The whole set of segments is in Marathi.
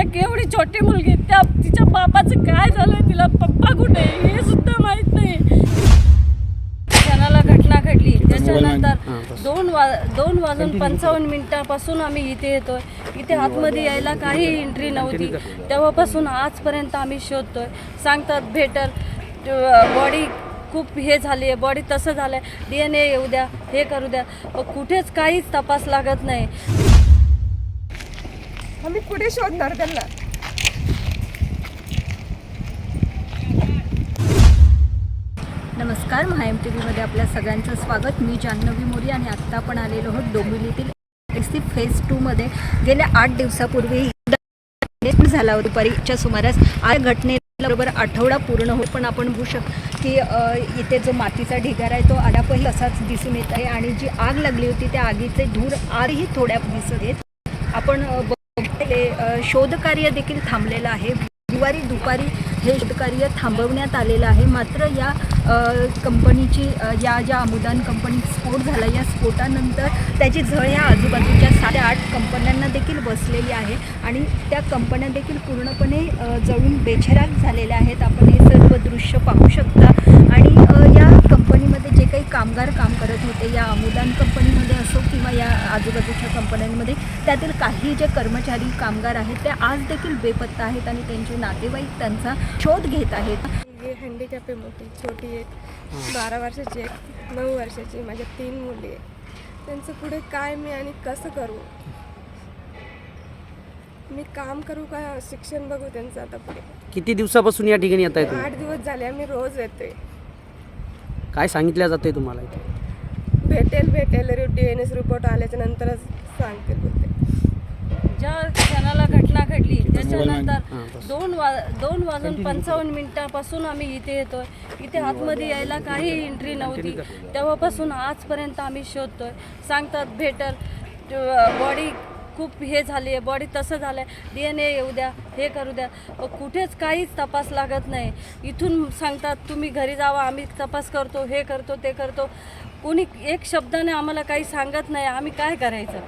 एक एवढी छोटी मुलगी त्या तिच्या बापाचं काय झालं तिला पप्पा कुठे आहे? हे सुद्धा माहीत नाही. क्षणाला घटना घडली त्याच्यानंतर दोन वा दोन वाजून पंचावन्न मिनिटापासून आम्ही इथे येतोय. इथे आतमध्ये यायला काही एंट्री नव्हती. तेव्हापासून आजपर्यंत आम्ही शोधतोय. सांगतात भेटल बॉडी खूप हे झाली आहे बॉडी तसं झालं आहे डी एन ए येऊ द्या हे करू द्या. पण कुठेच काहीच तपास लागत नाही. आम्ही पुढे शोधणार त्यांना. नमस्कार महाएम टी व्हीमध्ये आपल्या सगळ्यांचं स्वागत. मी जान्हवी मोरी आणि आत्ता आपण आलेलो आहोत डोंबिवलीतील एस सी फेज टूमध्ये. गेल्या आठ दिवसापूर्वी झाला होता. दुपारीच्या सुमारास आज घटनेला बरोबर आठवडा पूर्ण हो पण आपण बघू शक की इथे जो मातीचा ढिगारा आहे तो आडापही असाच दिसून येत आहे आणि जी आग लागली होती त्या आगीचे धूर आजही थोड्या दिसत आहेत आपण शोधकार्य देखील थांबलेलं आहे. गुरुवारी दुपारी हे शोधकार्य थांबवण्यात आलेलं आहे. मात्र या कंपनीची या ज्या अमुदान कंपनीत स्फोट झाला या स्फोटानंतर त्याची झळ ह्या आजूबाजूच्या साडेआठ आठ कंपन्यांना देखील बसलेली आहे आणि त्या कंपन्या देखील पूर्णपणे जळून बेछराक झालेल्या आहेत. आपण हे सर्व दृश्य पाहू शकता. आणि या जे काही कामगार काम करत होते या अमुदान कंपनीमध्ये असो किंवा या आजूबाजूच्या कंपन्यांमध्ये त्यातील काही जे कर्मचारी कामगार आहेत ते आज देखील बेपत्ता आहेत आणि त्यांचे नातेवाईक त्यांचा शोध घेत आहेत. हँडिकॅप आहे मोठी छोटी एक बारा वर्षाची एक नऊ वर्षाची माझ्या तीन मुली आहे त्यांचं पुढे काय मी आणि कसं करू? मी काम करू का शिक्षण बघू त्यांचं आता पुढे? किती दिवसापासून या ठिकाणी येत तुम्ही? आठ दिवस झाले आम्ही रोज येतोय. काय सांगितलं जातंय तुम्हाला इथे? भेटेल भेटेल. डी एन एस रिपोर्ट आल्याच्या नंतरच सांगतील बोलते. ज्या क्षणाला घटना घडली त्याच्यानंतर बस. दोन वा दोन वाजून पंचावन्न मिनिटापासून आम्ही इथे येतोय. इथे आतमध्ये यायला काही एंट्री नव्हती. तेव्हापासून आजपर्यंत आम्ही शोधतोय. सांगतात भेटल बॉडी खूप हे झाली आहे बॉडी तसं झालं आहे डी एन ए येऊ द्या हे करू द्या. कुठेच काहीच तपास लागत नाही. इथून सांगतात तुम्ही घरी जावा आम्ही तपास करतो हे करतो ते करतो. कोणी एक शब्दाने आम्हाला काही सांगत नाही आम्ही काय करायचं?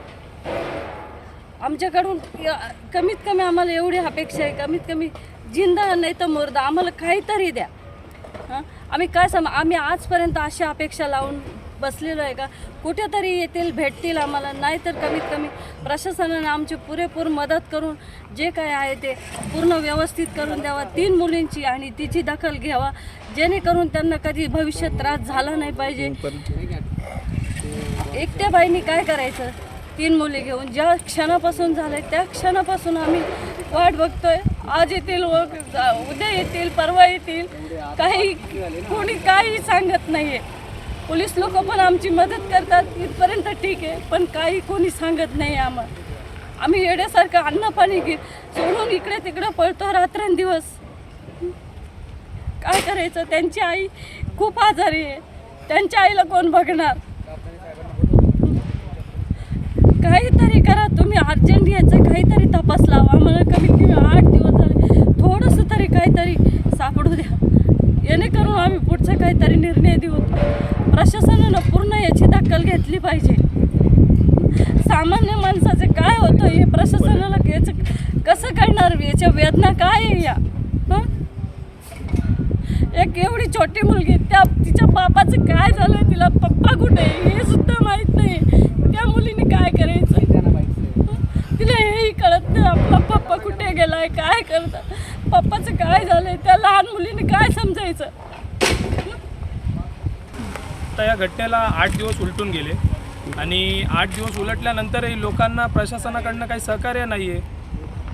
आमच्याकडून कमीत कमी आम्हाला एवढी अपेक्षा आहे कमीत कमी जिंदा नाही तर मुर्दा आम्हाला काहीतरी द्या. हां? आम्ही काय सम आम्ही आजपर्यंत अशा अपेक्षा लावून बसलेलो आहे का? कुठेतरी येतील भेटतील आम्हाला. नाही तर कमीत कमी प्रशासनाने आमची पुरेपूर मदत करून जे काय आहे ते पूर्ण व्यवस्थित करून द्यावा. तीन मुलींची आणि तिची दखल घ्यावा. जेणेकरून त्यांना कधी भविष्यात त्रास झाला नाही पाहिजे. एकट्या बाईंनी काय करायचं? तीन मुली घेऊन. ज्या क्षणापासून झालंय त्या क्षणापासून आम्ही वाट बघतोय. आज येतील उद्या येतील परवा येतील. काही कोणी काही सांगत नाहीये. पोलीस लोक पण आमची मदत करतात इथपर्यंत ठीक आहे पण काही कोणी सांगत नाही आम्हाला आम्ही येण्यासारखं अन्न पाणी घे सोडून इकडे तिकडे पळतो रात्रंदिवस. काय करायचं? त्यांची आई खूप आजारी आहे. त्यांच्या आईला कोण बघणार? काहीतरी करा तुम्ही अर्जंट याचं काहीतरी तपास लावा आम्हाला कमीत कमी आठ दिवस झाले थोडंसं तरी काहीतरी सापडू द्या जेणेकरून आम्ही पुढचा काहीतरी निर्णय देऊ प्रशासनानं पूर्ण याची दखल घेतली पाहिजे सामान्य होतं हे प्रशासनाला याचं कसं कळणार याच्या वेदना काय आहे या? हं? एक एवढी छोटी मुलगी त्या तिच्या बापाचं काय झालं तिला पप्पा कुठे हे सुद्धा माहीत नाही. त्या मुलीने काय करायचं? तिला हेही कळत नाही आपला पप्पा कुठे गेलाय काय करतात पप्पाचं काय झालंय? त्या लहान मुलीने काय समजायचं? आता या घटनेला आठ दिवस उलटून गेले. आणि आठ दिवस उलटल्यानंतरही लोकांना प्रशासनाकडनं काही सहकार्य नाही आहे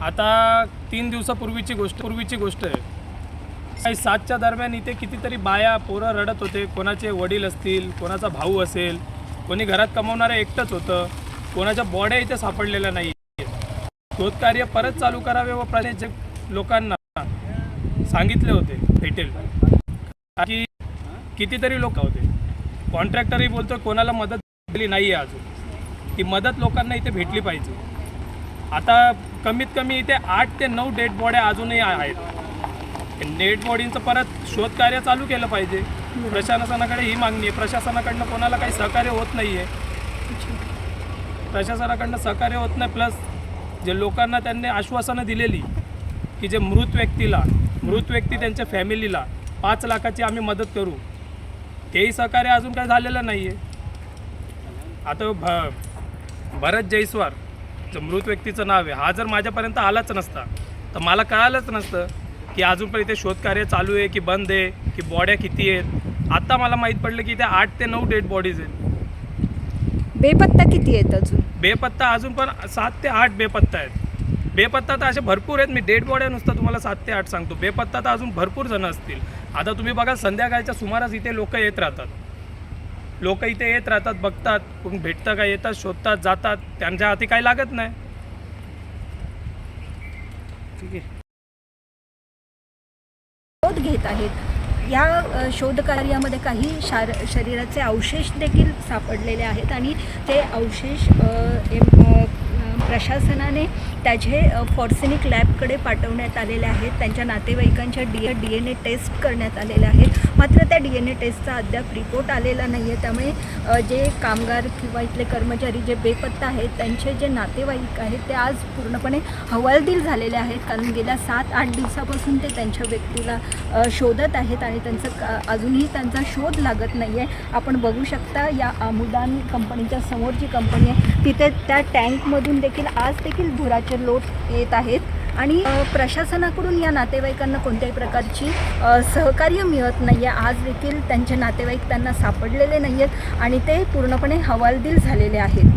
आता तीन दिवसापूर्वीची गोष्ट पूर्वीची गोष्ट आहे. काही सातच्या दरम्यान इथे कितीतरी बाया पोरं रडत होते. कोणाचे वडील असतील कोणाचा भाऊ असेल कोणी घरात कमवणारं एकटंच होतं. कोणाच्या बॉड्या इथे सापडलेल्या नाही शोधकार्य परत चालू करावे व प्रशासक लोकांना सांगितले होते भेटेल. की कितीतरी लोक होते. कॉन्ट्रॅक्टरही बोलतो कोणाला मदत केली नाही आहे अजून. ती मदत लोकांना इथे भेटली पाहिजे. आता कमीत कमी इथे आठ ते नऊ डेड बॉड्या अजूनही आहेत. डेड बॉडींचं परत शोधकार्य चालू केलं पाहिजे. प्रशासनाकडे ही मागणी आहे. प्रशासनाकडनं कोणाला काही सहकार्य होत नाही आहे प्रशासनाकडनं सहकार्य होत नाही. प्लस जे लोकांना त्यांनी आश्वासनं दिलेली की जे मृत व्यक्तीला मृत व्यक्ती त्यांच्या फॅमिलीला पाच लाखाची आम्ही मदत करू. तेही सहकार्य अजून काय झालेलं नाही आहे आता भ भरत जयस्वार जो मृत व्यक्तीचं नाव आहे हा जर माझ्यापर्यंत आलाच नसता तर मला कळालंच नसतं की अजून पण इथे शोधकार्य चालू आहे की बंद आहे की बॉड्या किती आहेत. आत्ता मला माहीत पडलं की इथे आठ ते नऊ डेड बॉडीज आहेत. बेपत्ता किती आहेत अजून? बेपत्ता अजून पण सात ते आठ बेपत्ता आहेत. बेपत्ता तर असे भरपूर आहेत. मी डेड बॉड्या नुसतं तुम्हाला सात ते आठ सांगतो. बेपत्ता तर अजून भरपूर जण असतील. आता तुम्ही बघा संध्याकाळच्या सुमारास इथे लोक येत राहतात. लोक इथे येत राहतात बघतात कोण भेटतं का येतात शोधतात जातात. त्यांच्या हाती काही लागत नाही. ठीक आहे. शोध घेत आहेत. या शोधकार्यामध्ये काही शार शरीराचे अवशेष देखील सापडलेले आहेत आणि ते अवशेष प्रशासनाने त्याचे फॉर्सेनिक लॅबकडे पाठवण्यात आलेले आहेत. त्यांच्या नातेवाईकांच्या D D N A test करण्यात आलेल्या आहेत. मात्र त्या डी एन ए टेस्टचा अद्याप रिपोर्ट आलेला नाही आहे त्यामुळे जे कामगार किंवा इथले कर्मचारी जे बेपत्ता आहेत त्यांचे जे नातेवाईक आहेत ते आज पूर्णपणे हवालदिल झालेले आहेत. कारण गेल्या सात आठ दिवसापासून ते त्यांच्या व्यक्तीला शोधत आहेत आणि त्यांचं का अजूनही त्यांचा शोध लागत नाही आहे आपण बघू शकता या आमुदान कंपनीच्या समोर जी कंपनी आहे. तिथे त्या टँकमधून देखील आज देखील धुराचे लोट येत आहेत. आणि प्रशासनाकडून या नातेवाईकांना कोणत्याही प्रकारची सहकार्य मिळत नाही आहे आज देखील त्यांचे नातेवाईक त्यांना सापडलेले नाही आहेत आणि ते पूर्णपणे हवालदिल झालेले आहेत.